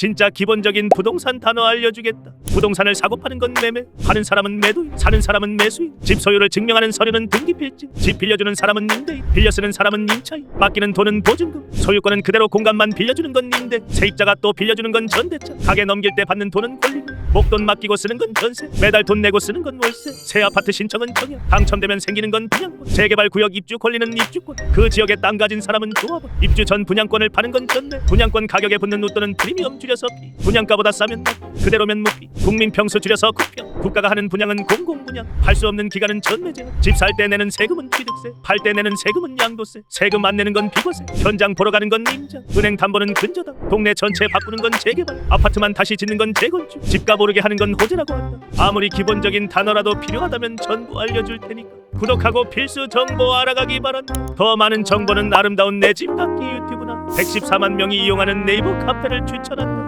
진짜 기본적인 부동산 단어 알려주겠다. 부동산을 사고 파는 건 매매, 파는 사람은 매도인, 사는 사람은 매수인, 집 소유를 증명하는 서류는 등기필증, 집 빌려주는 사람은 임대인, 빌려 쓰는 사람은 임차인, 맡기는 돈은 보증금, 소유권은 그대로 공간만 빌려주는 건 임대, 세입자가 또 빌려주는 건 전대차, 가게 넘길 때 받는 돈은 권리금, 목돈 맡기고 쓰는 건 전세, 매달 돈 내고 쓰는 건 월세, 새 아파트 신청은 청약, 당첨되면 생기는 건 분양권, 재개발 구역 입주 권리는 입주권, 그 지역에 땅 가진 사람은 조합원, 입주 전 분양권을 파는 건 전매, 분양권 가격에 붙는 웃돈은 프리미엄 줄 여서 피, 분양가보다 싸면 납, 그대로면 무피, 국민 평수 줄여서 국평, 국가가 하는 분양은 공공 분양, 할수 없는 기간은 전매제, 집살 때 내는 세금은 취득세, 팔 때 내는 세금은 양도세, 세금 안 내는 건 비과세, 현장 보러 가는 건 임장, 은행 담보는 근저당, 동네 전체 바꾸는 건 재개발, 아파트만 다시 짓는 건 재건축, 집값 오르게 하는 건 호재라고 한다. 아무리 기본적인 단어라도 필요하다면 전부 알려줄 테니까 구독하고 필수 정보 알아가기 바란다. 더 많은 정보는 아름다운 내집 갖기 유튜브나 114만 명이 이용하는 네이버 카페를 추천한다.